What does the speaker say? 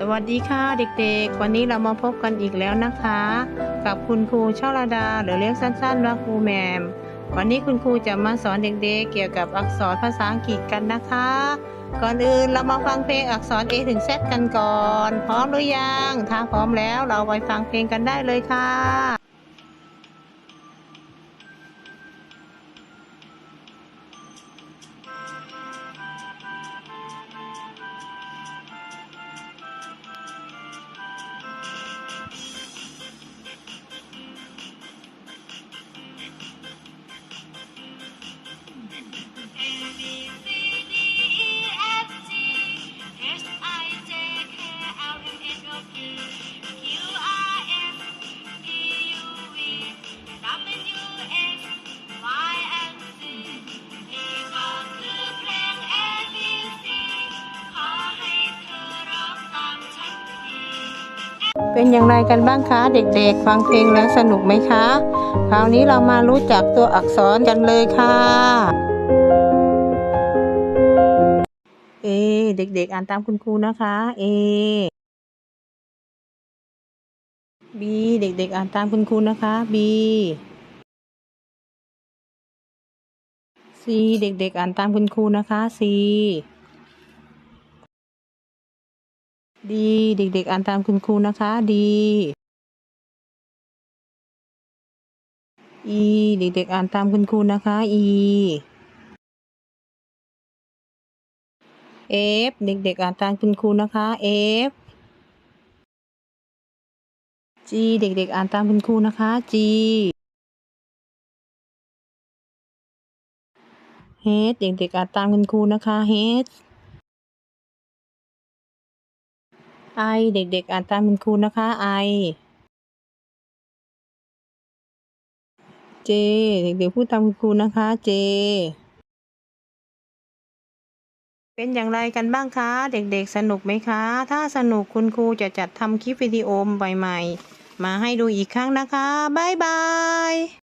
สวัสดีค่ะเด็กๆ วันนี้เรามาพบกันอีกแล้วนะคะ กับคุณครูช่อระดาหรือเรียกสั้นๆว่าครูแหมม วันนี้คุณครูจะมาสอนเด็กๆ เกี่ยวกับอักษรภาษาอังกฤษกันนะคะ ก่อนอื่นเรามาฟังเพลงอักษร A ถึง Z กันก่อน พร้อมหรือยัง ถ้าพร้อมแล้วเราไปฟังเพลงกันได้เลยค่ะ เป็นอย่างไรกันบ้างคะเด็กๆ ฟังเพลงแล้วสนุกไหมคะ คราวนี้เรามารู้จักตัวอักษรกันเลยค่ะ เอ เด็กๆ อ่านตามคุณครูนะคะ เอ บีเด็ก ๆ อ่านตามคุณครูนะคะบีซีเด็ก ๆ อ่านตามคุณครูนะคะซีดีเด็ก ๆ อ่านตามคุณครูนะคะดีอีเด็ก ๆ อ่านตามคุณครูนะคะอีเอฟเด็ก ๆ อ่านตามคุณครูนะคะเจีเด็กๆ อ่านตามคุณครูนะคะจีเฮดเด็กๆ อ่านตามคุณครูนะคะเฮดไอเด็กๆ อ่านตามคุณครูนะคะไอเจเด็กๆ พูดตามคุณครูนะคะเจเป็นอย่างไรกันบ้างคะ เด็กๆ สนุกไหมคะ ถ้าสนุกคุณครูจะจัดทำคลิปวิดีโอใหม่ๆ มาให้ดูอีกครั้งนะคะ บ๊ายบาย